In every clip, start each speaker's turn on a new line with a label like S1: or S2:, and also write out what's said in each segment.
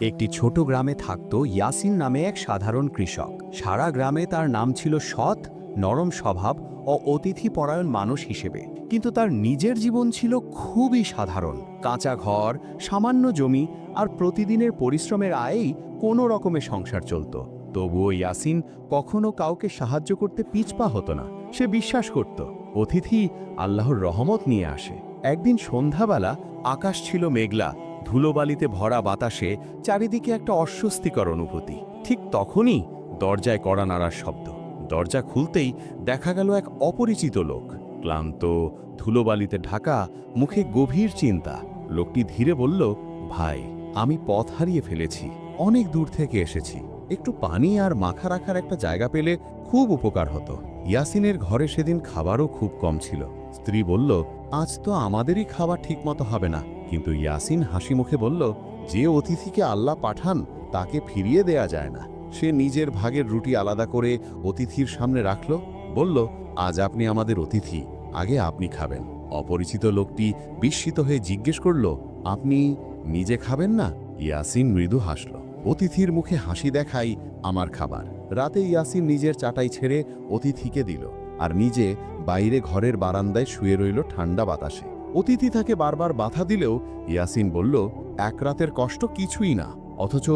S1: একটি ছোট গ্রামে থাকত ইয়াসিন নামে এক সাধারণ কৃষক। সারা গ্রামে তার নাম ছিল সৎ, নরম স্বভাব ও অতিথি পরায়ণ মানুষ হিসেবে। কিন্তু তার নিজের জীবন ছিল খুবই সাধারণ। কাঁচা ঘর, সামান্য জমি আর প্রতিদিনের পরিশ্রমের আয়েই কোনো রকমে সংসার চলত। তবুও ইয়াসিন কখনো কাউকে সাহায্য করতে পিছপা হতো না। সে বিশ্বাস করত, অতিথি আল্লাহর রহমত নিয়ে আসে। একদিন সন্ধ্যাবেলা আকাশ ছিল মেঘলা ধুলোবালিতে ভরা বাতাসে চারিদিকে একটা অস্বস্তিকর অনুভূতি। ঠিক তখনই দরজায় কড়া নাড়ার শব্দ। দরজা খুলতেই দেখা গেল এক অপরিচিত লোক। ক্লান্ত, ধুলোবালিতে ঢাকা, মুখে গভীর চিন্তা। লোকটি ধীরে বলল, ভাই, আমি পথ হারিয়ে ফেলেছি। অনেক দূর থেকে এসেছি। একটু পানি আর মাখা রাখার একটা জায়গা পেলে খুব উপকার হতো। ইয়াসিনের ঘরে সেদিন খাবারও খুব কম ছিল। স্ত্রী বলল, আজ তো আমাদেরই খাবার ঠিকমতো হবে না। কিন্তু ইয়াসিন হাসি মুখে বলল, যে অতিথিকে আল্লাহ পাঠান, তাকে ফিরিয়ে দেয়া যায় না। সে নিজের ভাগের রুটি আলাদা করে অতিথির সামনে রাখল। বলল, আজ আপনি আমাদের অতিথি, আগে আপনি খাবেন। অপরিচিত লোকটি বিস্মিত হয়ে জিজ্ঞেস করল, আপনি নিজে খাবেন না? ইয়াসিন মৃদু হাসল। অতিথির মুখে হাসি দেখাই আমার খাবার। রাতে ইয়াসিন নিজের চাটাই ছেড়ে অতিথিকে দিল, আর নিজে বাইরে ঘরের বারান্দায় শুয়ে রইল ঠান্ডা বাতাসে। অতিথি তাকে বারবার বাধা দিলেও ইয়াসিন বলল, এক রাতের কষ্ট কিছুই না, অথচ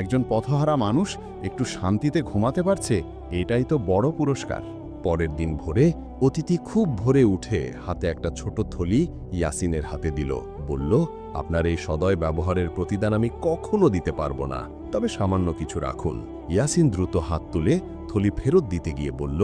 S1: একজন পথহারা মানুষ একটু শান্তিতে ঘুমাতে পারছে, এটাই তো বড় পুরস্কার। পরের দিন ভোরে অতিথি খুব ভোরে উঠে হাতে একটা ছোট থলি ইয়াসিনের হাতে দিল। বলল, আপনার এই সদয় ব্যবহারের প্রতিদান আমি কখনো দিতে পারব না, তবে সামান্য কিছু রাখুন। ইয়াসিন দ্রুত হাত তুলে থলি ফেরত দিতে গিয়ে বলল,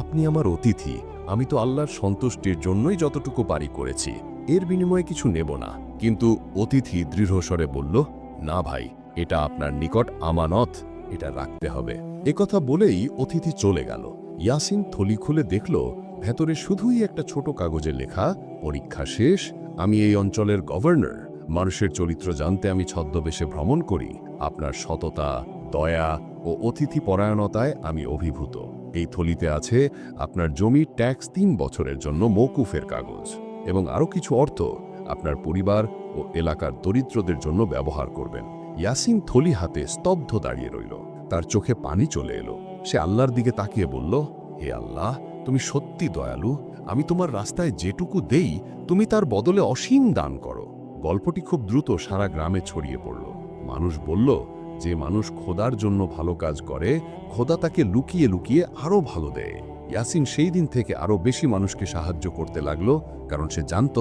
S1: আপনি আমার অতিথি, আমি তো আল্লাহর সন্তুষ্টির জন্যই যতটুকু পারি করেছি। এর বিনিময়ে কিছু নেব না। কিন্তু অতিথি দৃঢ়স্বরে বলল, না ভাই, এটা আপনার নিকট আমানত, এটা রাখতে হবে। একথা বলেই অতিথি চলে গেল। ইয়াসিন থলি খুলে দেখল, ভেতরে শুধুই একটা ছোট কাগজে লেখা, পরীক্ষা শেষ, আমি এই অঞ্চলের গভর্নর। মানুষের চরিত্র জানতে আমি ছদ্মবেশে ভ্রমণ করি। আপনার সততা, দয়া ও অতিথি পরায়ণতায় আমি অভিভূত। এই থলিতে আছে আপনার জমি ট্যাক্স তিন বছরের জন্য মৌকুফের কাগজ। এবং আরও কিছু অর্থ আপনার পরিবার ও এলাকার দরিদ্রদের জন্য ব্যবহার করবেন। ইয়াসিন থলি হাতে স্তব্ধ দাঁড়িয়ে রইল। তার চোখে পানি চলে এলো। সে আল্লাহর দিকে তাকিয়ে বলল, হে আল্লাহ, তুমি সত্যি দয়ালু। আমি তোমার রাস্তায় যেটুকু দেই, তুমি তার বদলে অসীম দান করো। গল্পটি খুব দ্রুত সারা গ্রামে ছড়িয়ে পড়ল। মানুষ বলল, যে মানুষ খোদার জন্য ভালো কাজ করে, খোদা তাকে লুকিয়ে লুকিয়ে আরও ভালো দেয়। ইয়াসিন সেই দিন থেকে আরও বেশি মানুষকে সাহায্য করতে লাগল, কারণ সে জানত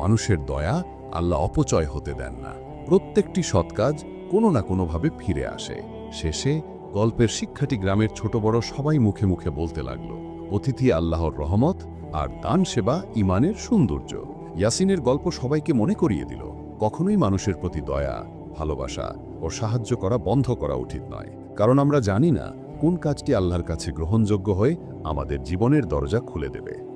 S1: মানুষের দয়া আল্লাহ অপচয় হতে দেন না। প্রত্যেকটি সৎ কাজ কোনো না কোনোভাবে ফিরে আসে। শেষে গল্পের শিক্ষাটি গ্রামের ছোট বড় সবাই মুখে মুখে বলতে লাগল, অতিথি আল্লাহর রহমত আর দান সেবা ইমানের সৌন্দর্য। ইয়াসিনের গল্প সবাইকে মনে করিয়ে দিল, কখনোই মানুষের প্রতি দয়া, ভালোবাসা ও সাহায্য করা বন্ধ করা উচিত নয়। কারণ আমরা জানি না কোন কাজটি আল্লাহর কাছে গ্রহণযোগ্য হয়ে আমাদের জীবনের দরজা খুলে দেবে।